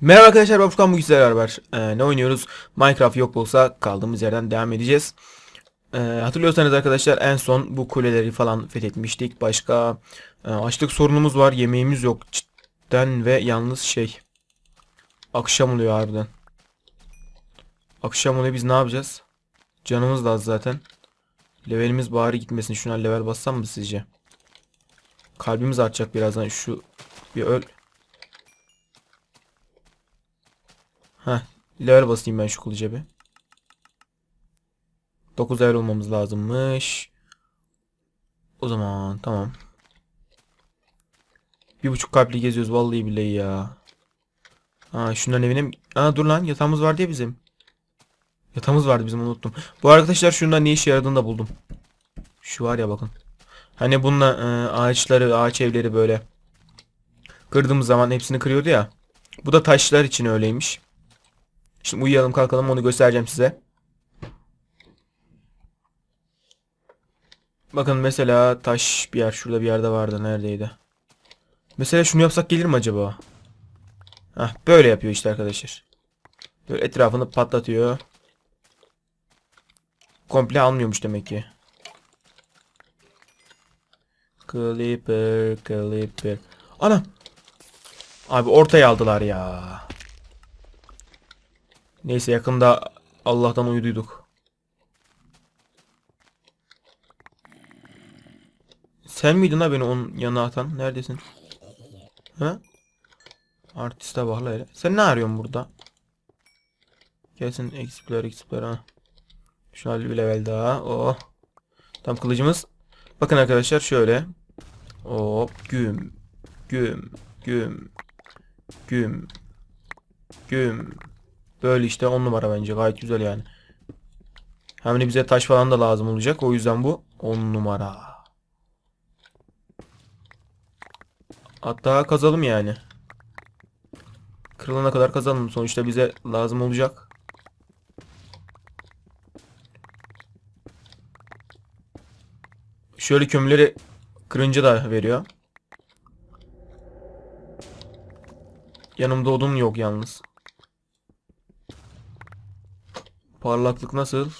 Merhaba arkadaşlar ben Furkan bugün sizlerle beraber e, ne oynuyoruz? Minecraft yok olsa kaldığımız yerden devam edeceğiz. E, hatırlıyorsanız arkadaşlar en son bu kuleleri falan fethetmiştik. Başka e, açlık sorunumuz var. Yemeğimiz yok cidden ve yalnız şey. Akşam oluyor harbiden. Akşam oluyor biz ne yapacağız? Canımız da az zaten. Levelimiz bari gitmesin. Şuna level bassam mı sizce? Kalbimiz artacak birazdan. Şu bir öl. Heh. Level basayım ben şu kılıca bir. 9 level olmamız lazımmış. O zaman tamam. Bir buçuk kalpli geziyoruz vallahi billahi ya. Aa şunların evine mi? Aa dur lan yatağımız vardı ya bizim. Yatağımız vardı bizim unuttum. Bu arkadaşlar şundan ne işe yaradığını da buldum. Şu var ya bakın. Hani bununla e, ağaçları, ağaç evleri böyle kırdığımız zaman hepsini kırıyordu ya. Bu da taşlar için öyleymiş. Şimdi uyuyalım kalkalım onu göstereceğim size. Bakın mesela taş bir yer şurada bir yerde vardı neredeydi? Mesela şunu yapsak gelir mi acaba? Hah böyle yapıyor işte arkadaşlar. Böyle etrafını patlatıyor. Komple almıyormuş demek ki. Clipper, Clipper. Ana! Abi ortaya aldılar ya. Neyse yakında Allah'tan uyuduyduk. Sen miydin ha beni onun yanına atan? Neredesin? Ha? Artiste bak hele. Sen ne arıyorsun burada? Gelsin explore explore ha. Şu an bir level daha. Oh. Tam kılıcımız. Bakın arkadaşlar şöyle. Hop güm. Güm. Güm. Güm. Güm. Böyle işte 10 numara bence gayet güzel yani. Hem de bize taş falan da lazım olacak. O yüzden bu 10 numara. Hatta kazalım yani. Kırılana kadar kazalım. Sonuçta bize lazım olacak. Şöyle kömürleri kırınca da veriyor. Yanımda odun yok yalnız. Parlaklık nasıl?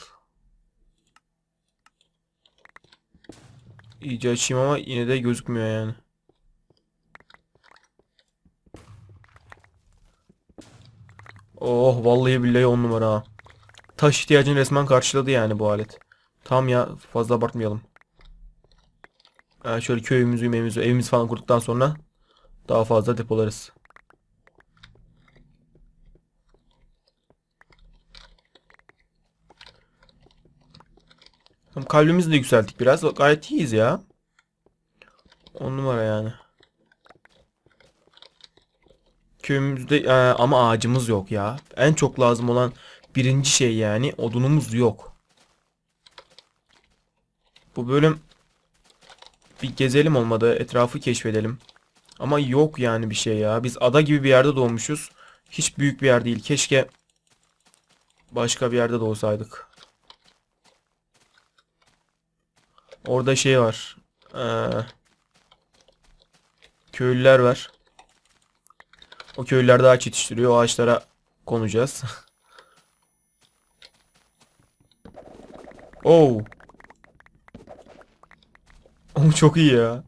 İyice açayım ama yine de gözükmüyor yani. Oh vallahi billahi on numara. Taş ihtiyacını resmen karşıladı yani bu alet. Tam ya fazla abartmayalım. Ha, şöyle köyümüzü, evimizi, evimizi falan kurduktan sonra daha fazla depolarız. Tamam, kalbimizi de yükselttik biraz. Gayet iyiyiz ya. 10 numara yani. Köyümüzde e, ama ağacımız yok ya. En çok lazım olan birinci şey yani odunumuz yok. Bu bölüm bir gezelim olmadı. Etrafı keşfedelim. Ama yok yani bir şey ya. Biz ada gibi bir yerde doğmuşuz. Hiç büyük bir yer değil. Keşke başka bir yerde doğsaydık. Orada şey var. Ee, köylüler var. O köylüler de ağaç yetiştiriyor. O ağaçlara konacağız. Oo. Oh, çok iyi ya.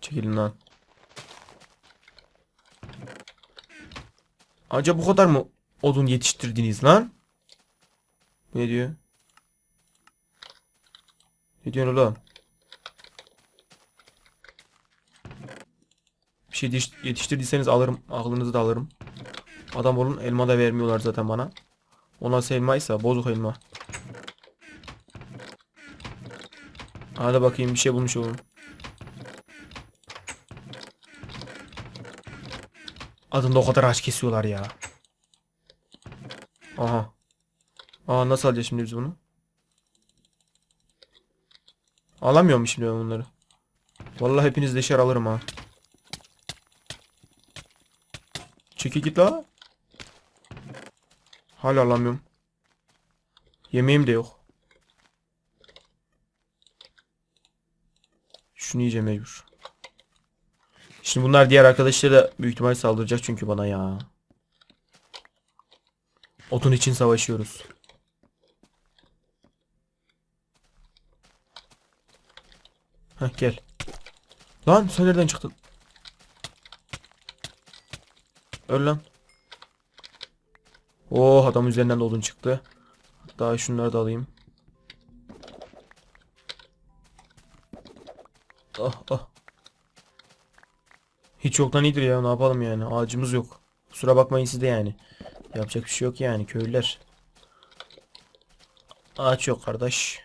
Çekilin lan. Acaba bu kadar mı odun yetiştirdiniz lan? Ne diyor? Ne diyorsun oğlum? Bir şey yetiş- yetiştirdiyseniz alırım. Aklınızı da alırım. Adam olun elma da vermiyorlar zaten bana. O nasıl elmaysa bozuk elma. Hadi bakayım bir şey bulmuş olun. Adında o kadar ağaç kesiyorlar ya. Aha. Aa nasıl alacağız şimdi biz bunu? Alamıyorum şimdi ben bunları. Vallahi hepiniz deşer alırım ha. Çekil git la. Hala alamıyorum. Yemeğim de yok. Şunu yiyeceğim mecbur. Şimdi bunlar diğer arkadaşları da büyük ihtimal saldıracak çünkü bana ya. Otun için savaşıyoruz. Heh gel. Lan sen nereden çıktın? Öl lan. Oh adam üzerinden de odun çıktı. Hatta şunları da alayım. Ah ah. Hiç yoktan iyidir ya ne yapalım yani ağacımız yok. Kusura bakmayın siz de yani. Yapacak bir şey yok yani köylüler. Ağaç yok kardeş.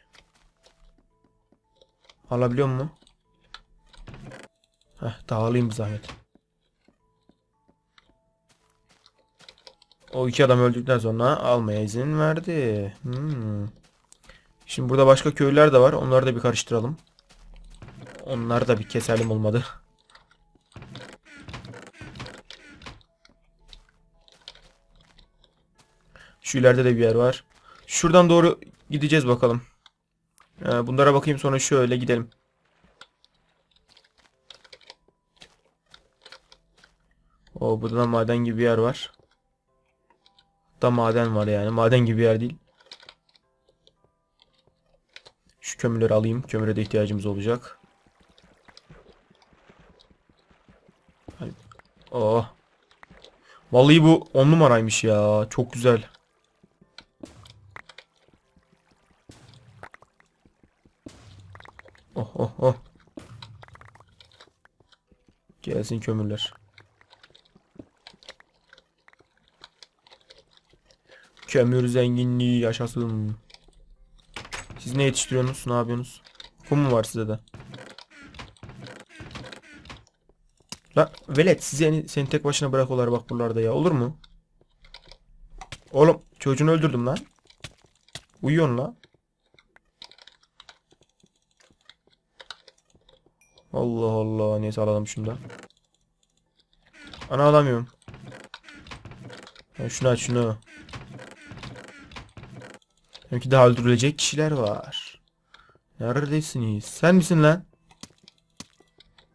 Alabiliyor mu? Heh dağılayım bir zahmet. O iki adam öldükten sonra almaya izin verdi. Hmm. Şimdi burada başka köylüler de var. Onları da bir karıştıralım. Onları da bir keselim olmadı. Şu ileride de bir yer var. Şuradan doğru gideceğiz bakalım. Ee, bunlara bakayım sonra şöyle gidelim. O burada da maden gibi bir yer var. Da maden var yani. Maden gibi bir yer değil. Şu kömürleri alayım. Kömüre de ihtiyacımız olacak. Oh. Vallahi bu 10 numaraymış ya. Çok güzel. Oh oh. Gelsin kömürler. Kömür zenginliği yaşasın. Siz ne yetiştiriyorsunuz? Ne yapıyorsunuz? Kum mu var size de? La velet sizi seni tek başına bırakıyorlar bak buralarda ya. Olur mu? Oğlum çocuğunu öldürdüm lan. Uyuyorsun la. Allah Allah neyse alalım şunu da. Ana alamıyorum. Ha, şunu aç şunu. Ki daha öldürülecek kişiler var. Neredesiniz? Sen misin lan?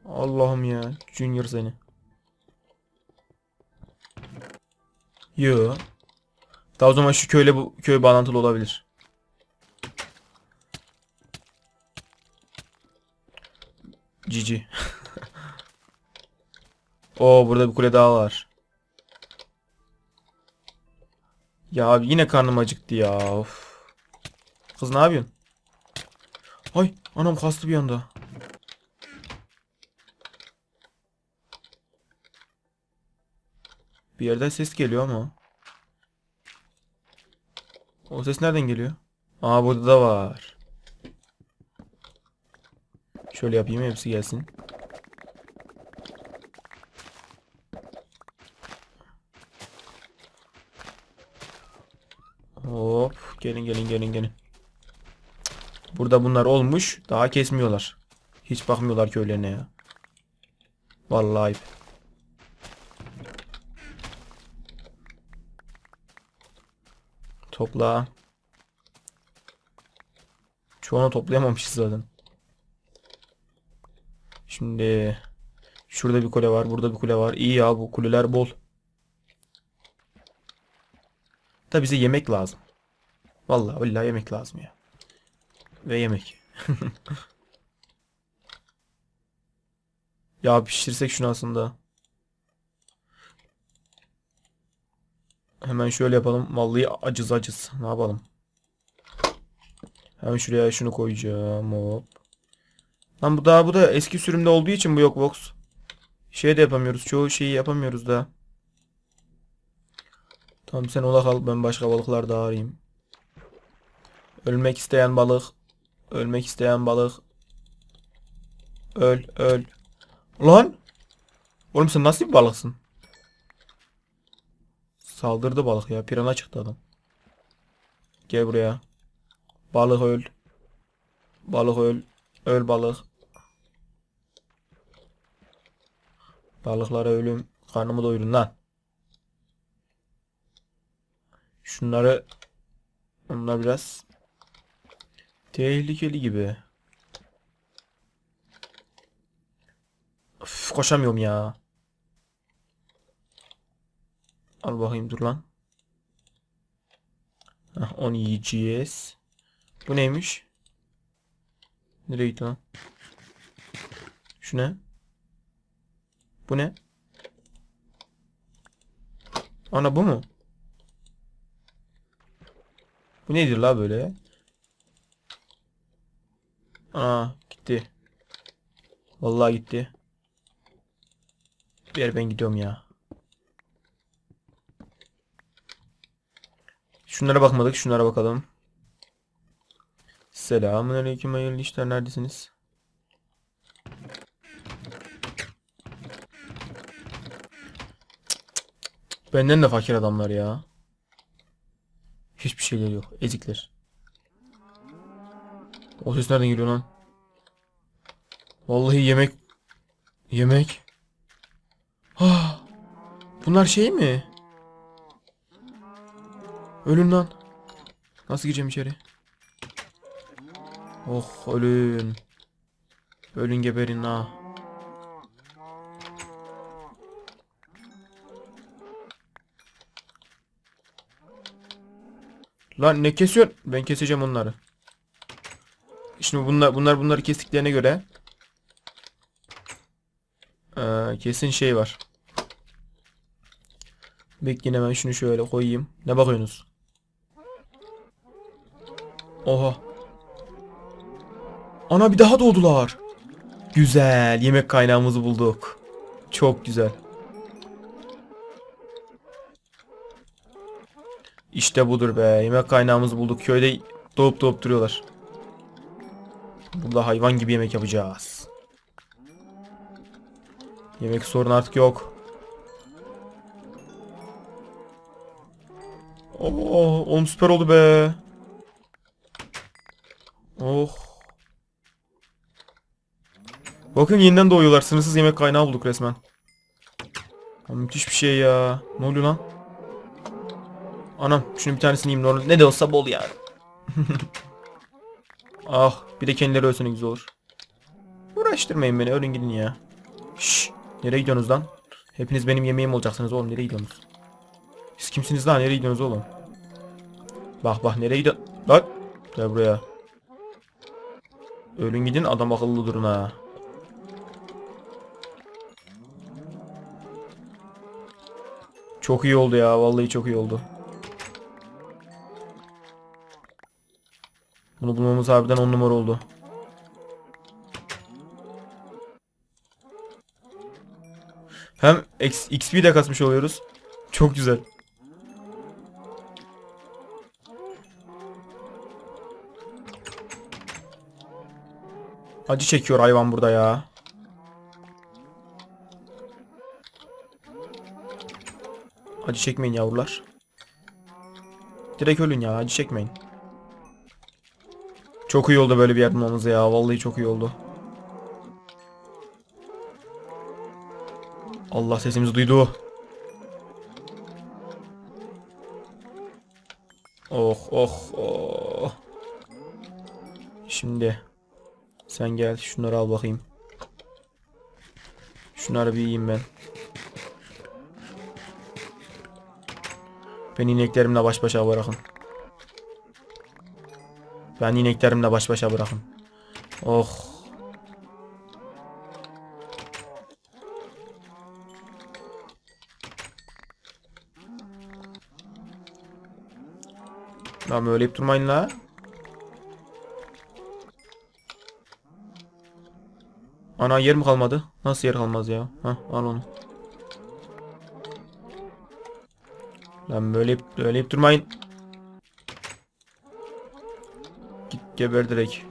Allah'ım ya. Junior seni. Yo. Daha o zaman şu köyle bu köy bağlantılı olabilir. Cici. Oo burada bir kule daha var. Ya abi yine karnım acıktı ya. Of. Kız ne yapıyorsun? Ay anam kastı bir anda. Bir yerden ses geliyor ama. O ses nereden geliyor? Aa burada da var. Şöyle yapayım hepsi gelsin. Hop gelin gelin gelin gelin. Burada bunlar olmuş. Daha kesmiyorlar. Hiç bakmıyorlar köylerine ya. Vallahi ayıp. Topla. Çoğunu toplayamamışız zaten. Şimdi şurada bir kule var, burada bir kule var. İyi ya bu kuleler bol. Da bize yemek lazım. Vallahi billahi yemek lazım ya. Ve yemek. Ya pişirsek şunu aslında. Hemen şöyle yapalım. Vallahi acız acız. Ne yapalım? Hemen şuraya şunu koyacağım. Hop. Lan bu daha bu da eski sürümde olduğu için bu yok box. Şey de yapamıyoruz. Çoğu şeyi yapamıyoruz da. Tamam sen ola kal. Ben başka balıklar da arayayım. Ölmek isteyen balık. Ölmek isteyen balık. Öl öl. Lan. Oğlum sen nasıl bir balıksın? Saldırdı balık ya. Pirana çıktı adam. Gel buraya. Balık öl. Balık öl. Öl balık. Balıklara ölüm. Karnımı doyurun lan. Şunları Bunlar biraz tehlikeli gibi. koşamıyorum ya. Al bakayım dur lan. Heh, onu yiyeceğiz. Bu neymiş? Nereye gitti lan? Şu ne? Bu ne? Ana bu mu? Bu nedir la böyle? Aa gitti. Vallahi gitti. Bir ben gidiyorum ya. Şunlara bakmadık. Şunlara bakalım. Selamünaleyküm hayırlı işler. Neredesiniz? Benden de fakir adamlar ya. Hiçbir şeyleri yok. Ezikler. O ses nereden geliyor lan? Vallahi yemek... Yemek... Ah, bunlar şey mi? Ölün lan. Nasıl gireceğim içeri? Oh ölün. Ölün geberin ha. Lan ne kesiyorsun? Ben keseceğim onları. Şimdi bunlar bunlar bunları kestiklerine göre eee, kesin şey var. Bekleyin hemen şunu şöyle koyayım. Ne bakıyorsunuz? Oha. Ana bir daha doğdular. Güzel. Yemek kaynağımızı bulduk. Çok güzel. İşte budur be. Yemek kaynağımızı bulduk. Köyde doğup doğup duruyorlar. Burada hayvan gibi yemek yapacağız. Yemek sorunu artık yok. Oh, oğlum süper oldu be. Oh. Bakın yeniden doğuyorlar. Sınırsız yemek kaynağı bulduk resmen. Ya müthiş bir şey ya. Ne oluyor lan? Anam şunun bir tanesini yiyeyim. Ne, ne de olsa bol ya. ah bir de kendileri ölsün güzel olur. Uğraştırmayın beni ölün gidin ya. Şşş nereye gidiyorsunuz lan? Hepiniz benim yemeğim olacaksınız oğlum nereye gidiyorsunuz? Siz kimsiniz lan nereye gidiyorsunuz oğlum? Bak bak nereye gidiyorsun? Lan gel buraya. Ölün gidin adam akıllı durun ha. Çok iyi oldu ya vallahi çok iyi oldu. Bunu bulmamız harbiden on numara oldu. Hem XP de kasmış oluyoruz. Çok güzel. Acı çekiyor hayvan burada ya. Acı çekmeyin yavrular. Direkt ölün ya acı çekmeyin. Çok iyi oldu böyle bir yer bulmamız ya. Vallahi çok iyi oldu. Allah sesimizi duydu. Oh oh oh. Şimdi sen gel şunları al bakayım. Şunları bir yiyeyim ben. Beni ineklerimle baş başa bırakın. Ben ineklerimle baş başa bırakın. Oh. Lan öyle durmayın la. Ana yer mi kalmadı? Nasıl yer kalmaz ya? Hah al onu. Lan böyle böyle durmayın. Git geber direkt.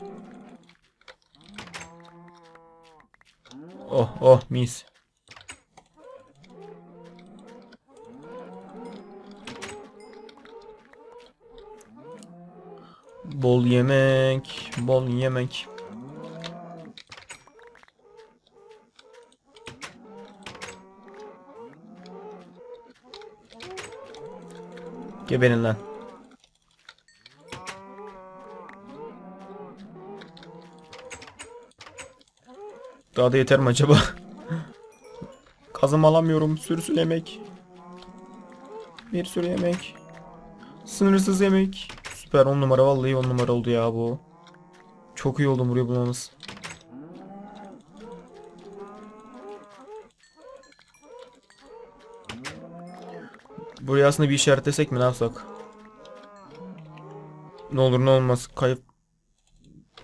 Oh oh mis. Bol yemek, bol yemek. Geberin lan. Daha da yeter mi acaba? Kazım alamıyorum. Sürü sürü yemek. Bir sürü yemek. Sınırsız yemek. Süper 10 numara vallahi 10 numara oldu ya bu. Çok iyi oldu burayı bulmamız. Buraya aslında bir işaretlesek mi ne yapsak? Ne olur ne olmaz kayıp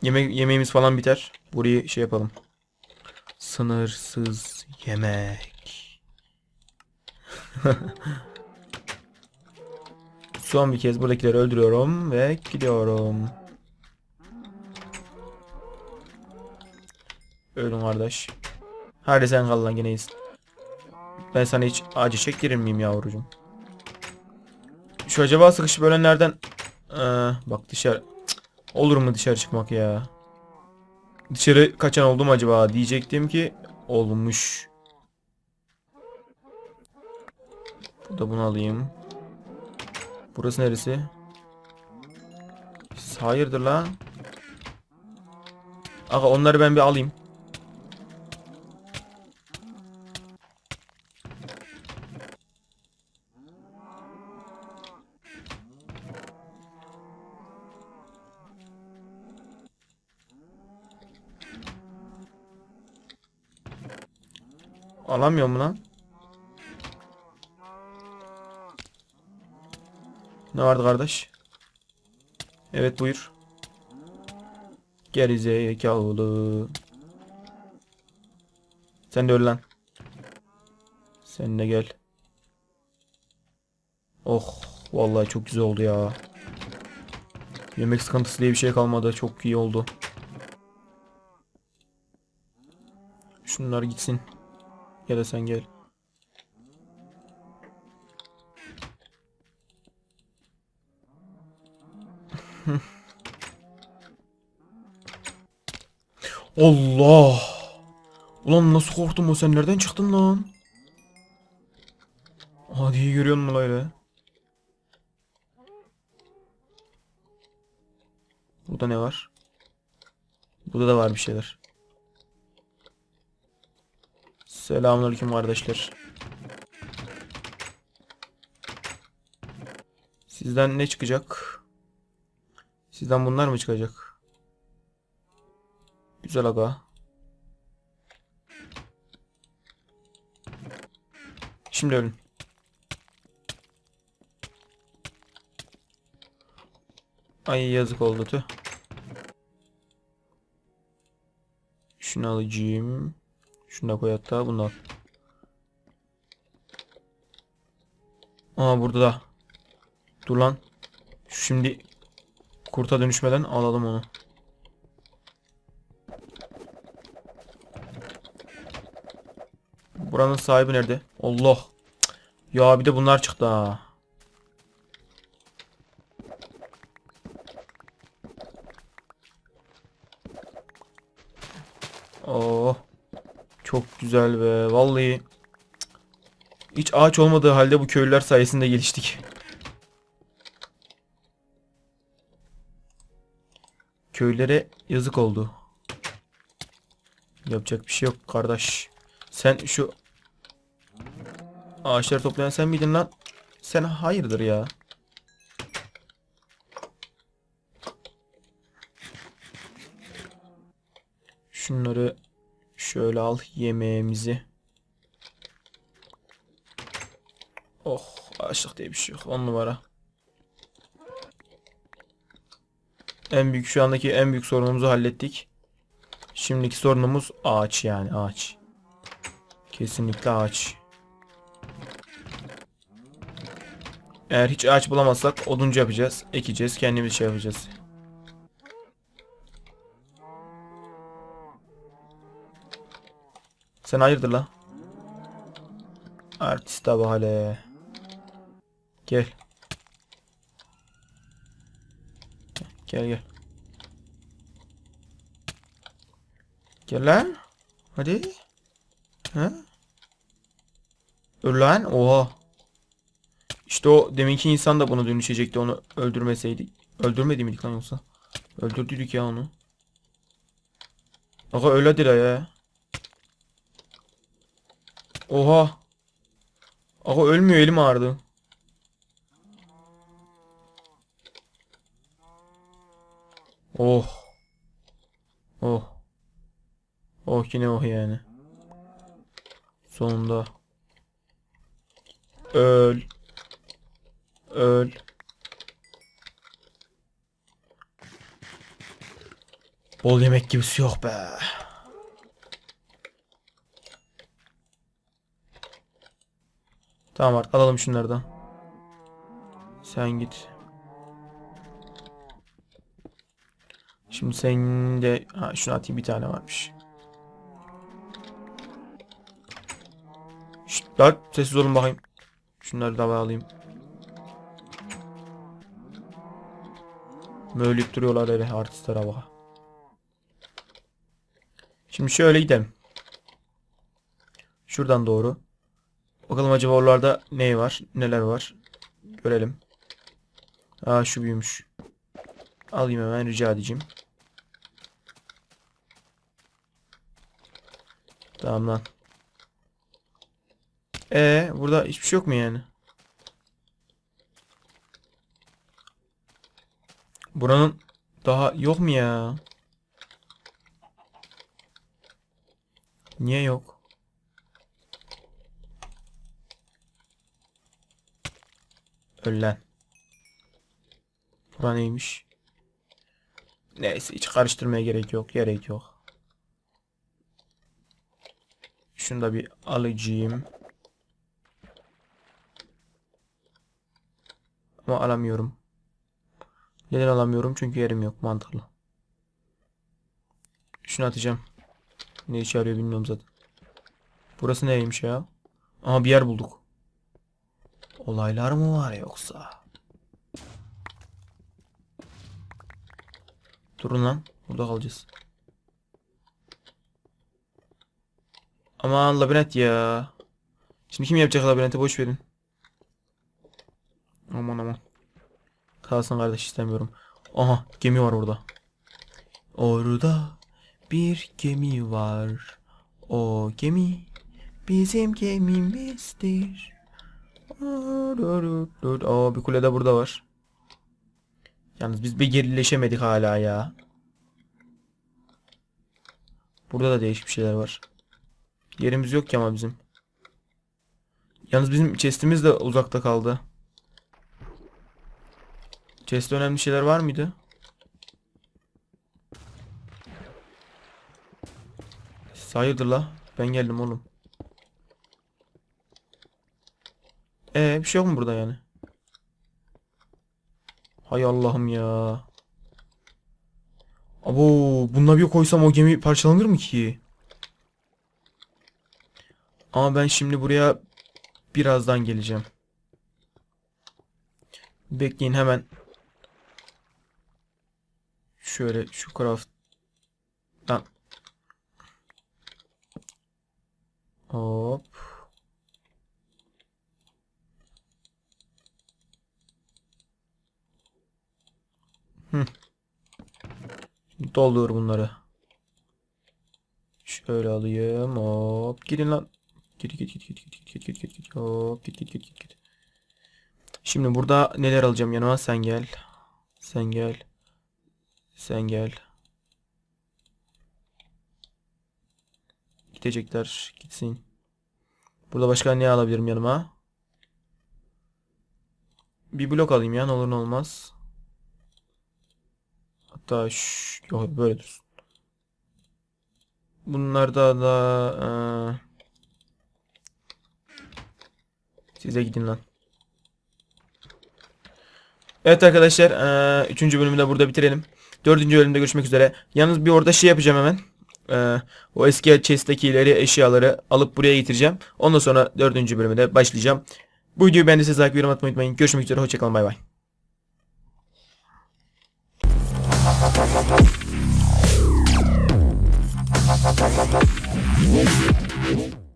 yemek yemeğimiz falan biter. Burayı şey yapalım. Sınırsız yemek. Son bir kez buradakileri öldürüyorum ve gidiyorum. Ölün kardeş. Hadi sen kal lan gene iyisin. Ben sana hiç acı çektirir miyim yavrucuğum? Şu acaba sıkışıp ölenlerden... Ee, bak dışarı... Cık, Olur mu dışarı çıkmak ya? Dışarı kaçan oldu mu acaba? Diyecektim ki olmuş. Burada bunu alayım. Burası neresi? Hayırdır lan? Aga onları ben bir alayım. Alamıyor mu lan? Ne vardı kardeş? Evet buyur. Gerizekalı. Sen de öl lan. Sen de gel. Oh vallahi çok güzel oldu ya. Yemek sıkıntısı diye bir şey kalmadı. Çok iyi oldu. Şunlar gitsin. Ya da sen gel. Allah! Ulan nasıl korktum o sen nereden çıktın lan? Hadi görüyor musun öyle? Burada ne var? Burada da var bir şeyler. Selamünaleyküm kardeşler. Sizden ne çıkacak? Sizden bunlar mı çıkacak? Güzel aga. Şimdi ölün. Ay yazık oldu tüh. Şunu alacağım. Şunu da koy hatta bunu al. Aa burada da. Dur lan. Şimdi kurta dönüşmeden alalım onu. Buranın sahibi nerede? Allah. Ya bir de bunlar çıktı ha. Oh. Çok güzel be. Vallahi hiç ağaç olmadığı halde bu köylüler sayesinde geliştik. Köylere yazık oldu. Yapacak bir şey yok kardeş. Sen şu ağaçları toplayan sen miydin lan? Sen hayırdır ya? Şunları şöyle al yemeğimizi. Oh açlık diye bir şey yok. On numara. En büyük şu andaki en büyük sorunumuzu hallettik. Şimdiki sorunumuz ağaç yani ağaç. Kesinlikle ağaç. Eğer hiç ağaç bulamazsak oduncu yapacağız. Ekeceğiz. Kendimiz şey yapacağız. Sen hayırdır la? Artist abi hale. Gel. Gel gel. Gel lan. Hadi. Ha? Öl lan. Oha. İşte o deminki insan da bunu dönüşecekti onu öldürmeseydik. Öldürmedi miydik lan yoksa? Öldürdük ya onu. Aga öyle hadi la ya. Oha. Aga ölmüyor elim ağrıdı. Oh. Oh. Oh yine oh yani. Sonunda. Öl. Öl. Bol yemek gibisi yok be. Tamam artık alalım şunlardan. Sen git. Şimdi sen de ha, şunu atayım bir tane varmış. Şşt lan sessiz olun bakayım. Şunları da alayım. Mölüp duruyorlar öyle artistlere bak. Şimdi şöyle gidelim. Şuradan doğru. Bakalım acaba oralarda ne var? Neler var? Görelim. Aa şu büyümüş. Alayım hemen rica edeceğim. Tamam lan. Ee, burada hiçbir şey yok mu yani? Buranın daha yok mu ya? Niye yok? Lan. Bura neymiş? Neyse hiç karıştırmaya gerek yok. Gerek yok. Şunu da bir alacağım. Ama alamıyorum. Neden alamıyorum? Çünkü yerim yok. Mantıklı. Şunu atacağım. Ne işe yarıyor bilmiyorum zaten. Burası neymiş ya? Aha bir yer bulduk. Olaylar mı var yoksa? Durun lan. Burada kalacağız. Aman labirent ya. Şimdi kim yapacak labirenti boş verin. Aman aman. Kalsın kardeş istemiyorum. Aha gemi var orada. Orada bir gemi var. O gemi bizim gemimizdir. Aa bir kule de burada var. Yalnız biz bir gerileşemedik hala ya. Burada da değişik bir şeyler var. Yerimiz yok ki ama bizim. Yalnız bizim chest'imiz de uzakta kaldı. Chest'te önemli şeyler var mıydı? Hayırdır la? Ben geldim oğlum. Ee bir şey yok mu burada yani? Hay Allah'ım ya. Abo bununla bir koysam o gemi parçalanır mı ki? Ama ben şimdi buraya birazdan geleceğim. Bekleyin hemen. Şöyle şu craft'tan Hop. Hı. Doldur bunları. Şöyle alayım. Hop. Gidin lan. Git git git git git git git git git hop git git git git git. Şimdi burada neler alacağım yanıma sen gel. Sen gel. Sen gel. Gidecekler gitsin. Burada başka ne alabilirim yanıma? Bir blok alayım ya ne olur ne olmaz. Hatta şş, yok böyle dursun. Bunlarda da eee, size gidin lan. Evet arkadaşlar eee, üçüncü bölümü de burada bitirelim. Dördüncü bölümde görüşmek üzere. Yalnız bir orada şey yapacağım hemen. Eee, o eski chest'tekileri eşyaları alıp buraya getireceğim. Ondan sonra dördüncü bölümde başlayacağım. Bu videoyu beğendiyseniz like yorum atmayı unutmayın. Görüşmek üzere. Hoşçakalın. Bay bay. Thank